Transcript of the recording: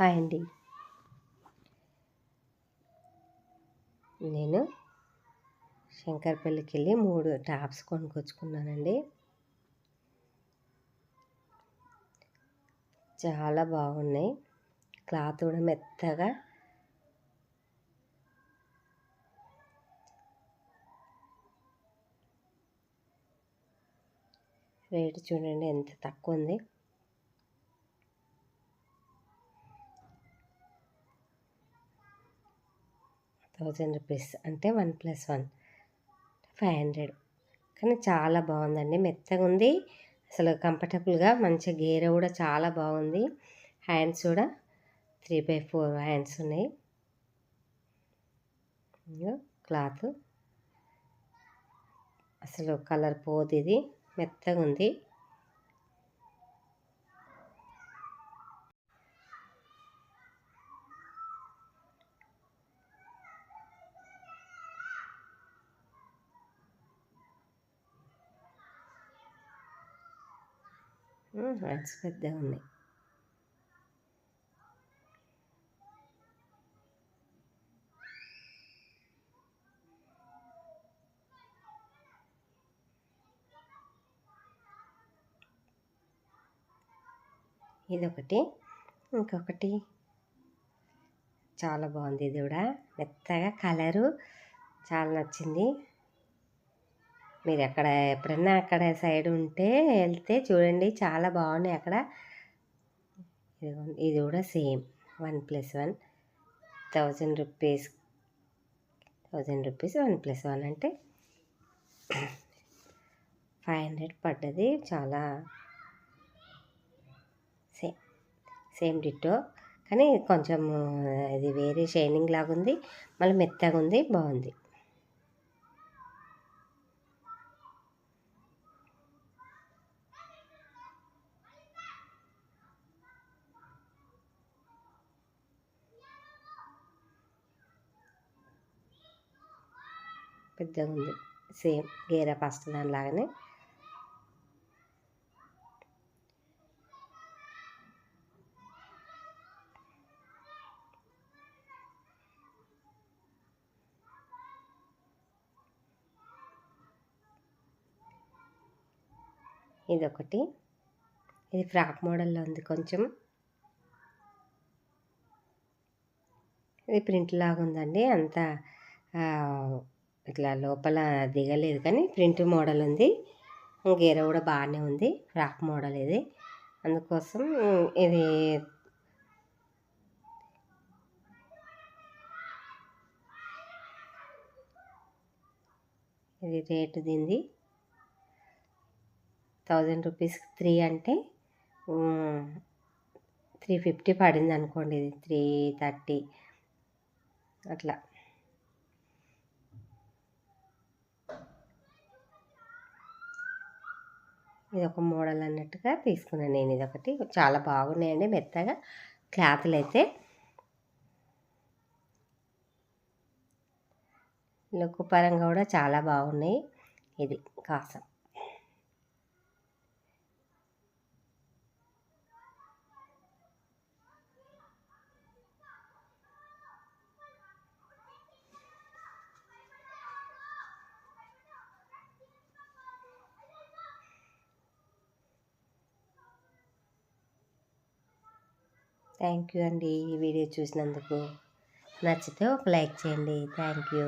Hi అండి. నేను శంకర్పల్లికి వెళ్ళి మూడు టాప్స్ కొనుక్కొచ్చుకున్నానండి. చాలా బాగున్నాయి. క్లాత్ కూడా మెత్తగా. రేటు చూడండి ఎంత తక్కువ ఉంది. థౌజండ్ రూపీస్ అంటే one plus one. Five hundred. కానీ చాలా బాగుందండి. మెత్తగా ఉంది. అసలు కంఫర్టబుల్గా మంచి గేర కూడా చాలా బాగుంది. హ్యాండ్స్ కూడా త్రీ బై ఫోర్ హ్యాండ్స్ ఉన్నాయి. క్లాత్. అసలు కలర్ పోదు ఇది. మెత్తగా ఉంది. హ్యాండ్స్ పెద్దగా ఉన్నాయి ఇదొకటి ఇంకొకటి. చాలా బాగుంది ఇది కూడా. మెత్తగా కలరు. చాలా నచ్చింది. మీరు అక్కడ ఎప్పుడన్నా అక్కడ సైడ్ ఉంటే వెళ్తే చూడండి చాలా బాగున్నాయి అక్కడ. ఇది కూడా same. One plus one. Thousand rupees thousand rupees one plus one అంటే ఫైవ్ హండ్రెడ్ పడ్డది. చాలా సేమ్ సేమ్ డిట్టో. కానీ కొంచెం ఇది వేరే షైనింగ్ లాగా ఉంది మళ్ళీ మెత్తగా ఉంది బాగుంది. పెద్దగా ఉంది సేమ్ గేరా ఫస్ట్ దానిలాగానే. ఇదొకటి. ఇది ఫ్రాక్ మోడల్లో ఉంది కొంచెం. ఇది ప్రింట్ లాగా ఉందండి అంత ఇట్లా లోపల దిగలేదు కానీ ప్రింట్ మోడల్ ఉంది. గేర కూడా బాగానే ఉంది. ఫ్రాక్ మోడల్ ఇది. అందుకోసం ఇది ఇది రేటు దీనిది థౌజండ్ రూపీస్ త్రీ అంటే త్రీ ఫిఫ్టీ పడింది అనుకోండి ఇది. త్రీ థర్టీ అట్లా. ఇది ఒక మోడల్ అన్నట్టుగా తీసుకున్నాను నేను. ఇది ఒకటి చాలా బాగున్నాయండి మెత్తగా. క్లాత్లు అయితే లుక్ పరంగా కూడా చాలా బాగున్నాయి. ఇది కాసం. థ్యాంక్ యూ అండి ఈ వీడియో చూసినందుకు. నచ్చితే ఒక లైక్ చేయండి. Thank you.